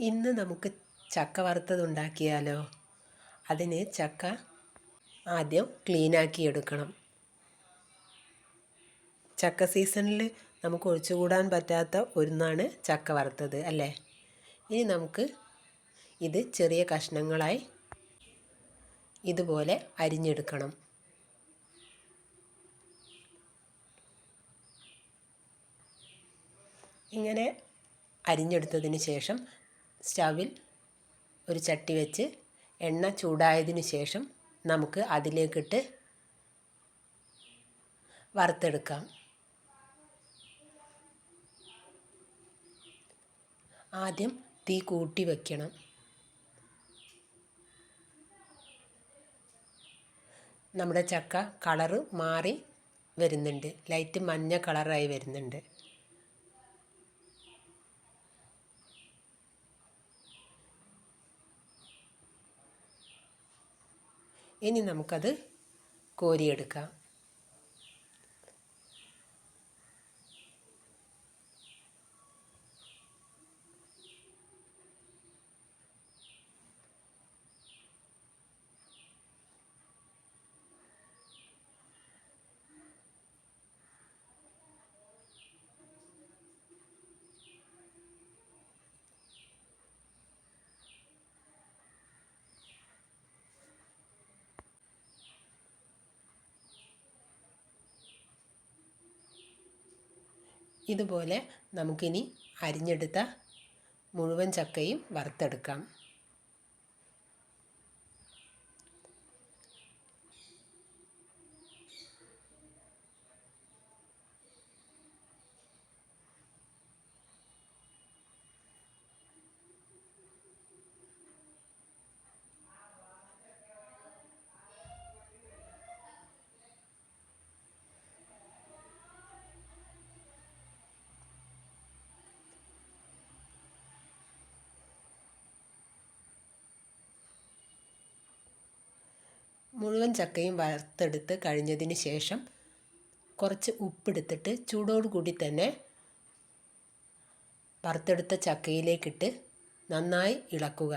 ഇന്ന് നമുക്ക് ചക്ക വറുത്തത് ഉണ്ടാക്കിയാലോ അതിന് ചക്ക ആദ്യം ക്ലീനാക്കി എടുക്കണം. ചക്ക സീസണിൽ നമുക്ക് ഒഴിച്ചുകൂടാൻ പറ്റാത്ത ഒന്നാണ് ചക്ക വറുത്തത് അല്ലേ? ഇനി നമുക്ക് ഇത് ചെറിയ കഷ്ണങ്ങളായി ഇതുപോലെ അരിഞ്ഞെടുക്കണം. ഇങ്ങനെ അരിഞ്ഞെടുത്തതിന് ശേഷം സ്റ്റവിൽ ഒരു ചട്ടി വെച്ച് എണ്ണ ചൂടായതിന് ശേഷം നമുക്ക് അതിലേക്കിട്ട് വറുത്തെടുക്കാം. ആദ്യം തീ കൂട്ടി വയ്ക്കണം നമ്മുടെ ചക്ക കളറ് മാറി വരുന്നുണ്ട്. ലൈറ്റ് മഞ്ഞ കളറായി വരുന്നുണ്ട്. ഇനി നമുക്കത് കോരിയെടുക്കാം. ഇതുപോലെ നമുക്കിനി അരിഞ്ഞെടുത്ത മുഴുവൻ ചക്കയും വറുത്തെടുക്കാം. മുഴുവൻ ചക്കയും വറുത്തെടുത്ത് കഴിഞ്ഞതിന് ശേഷം കുറച്ച് ഉപ്പെടുത്തിട്ട് ചൂടോടുകൂടി തന്നെ വറുത്തെടുത്ത ചക്കയിലേക്കിട്ട് നന്നായി ഇളക്കുക.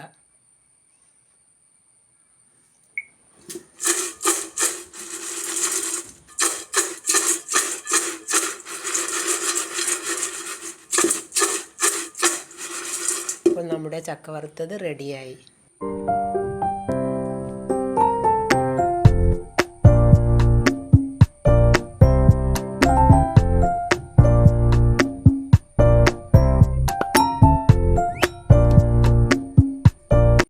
അപ്പോൾ നമ്മുടെ ചക്ക വറുത്തത് റെഡിയായി